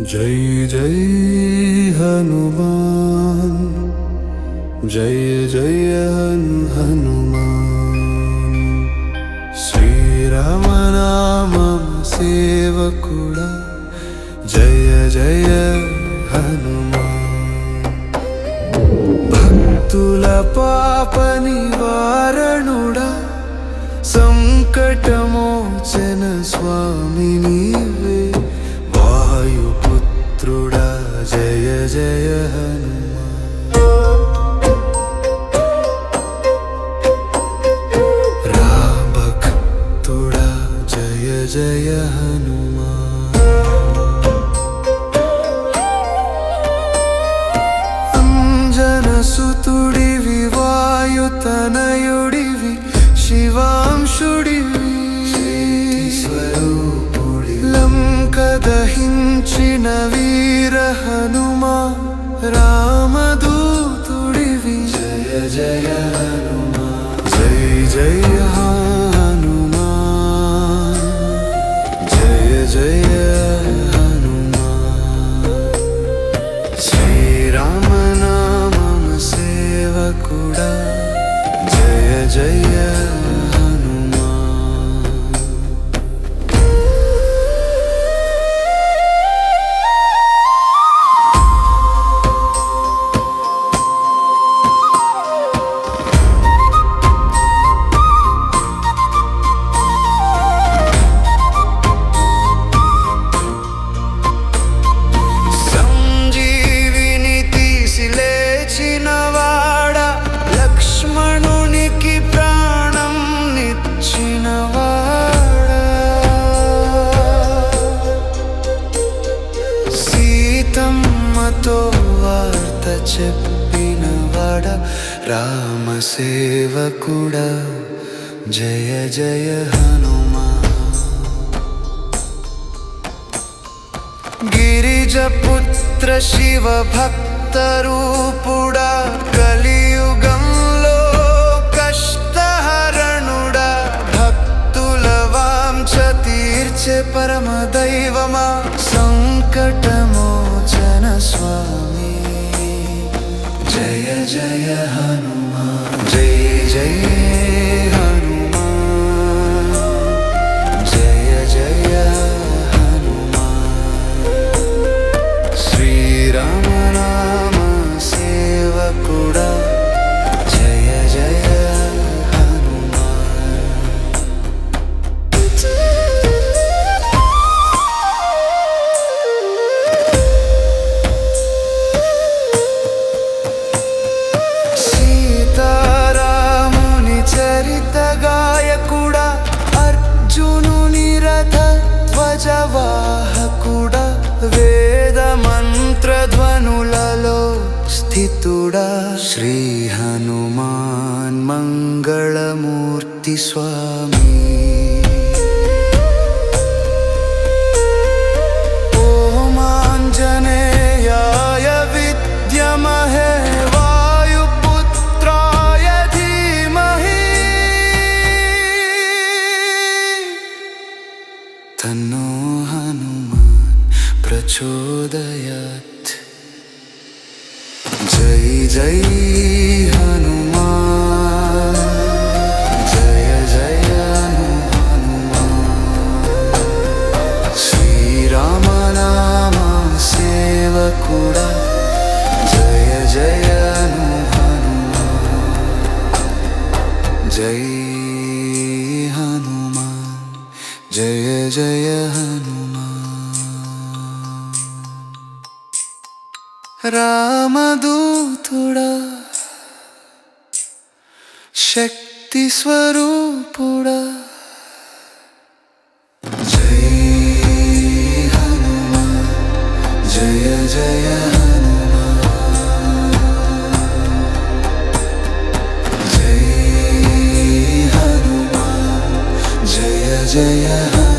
जय जय हनुमान जय जय हन हनुमान श्रीरामनामं सेवकुडा जय जय हनुमान भक्तुल पापनिवारणुडा सङ्कटमोचन स्वामिनी జయ జయ హనుమాన్ అంజనసుతుడివి వాయుతనయుడివి శివాంశుడివి. స్వరూపుడి లంక దహించిన వీర హనుమా రామదూతుడివి. జయ జయ హనుమా కూడా. జయ జయ వార్త చెప్పిన వాడ రామ సేవకుడా. జయ జయ హనుమా. గిరిజపుత్ర శివ భక్త రూపుడా. కలియుగంలో కష్టహరణుడా. భక్తుల వాంఛ తీర్చే పరమ దైవమా. సంకటమోచన స్వామి. జయ జయ హనుమా జయ జయ ధ్వజవాహకుడా వేద మంత్ర ధ్వనులలో స్థితుడా. శ్రీ హనుమాన్ మంగళమూర్తి స్వామి. తన్నో హనుమాన్ ప్రచోదయాత్ జై జై హనుమాన్ జయ జయ హనుమాన్ శ్రీరామనామ సేవకుడా జయ జయ హనుమాన్ జై హనుమాన్ జయ జయ హనుమాన్ రామదూతుడా శక్తి స్వరూపుడా జై హనుమాన్ జయ జయ హనుమాన్ జై హనుమాన్ జయ జయ హనుమాన్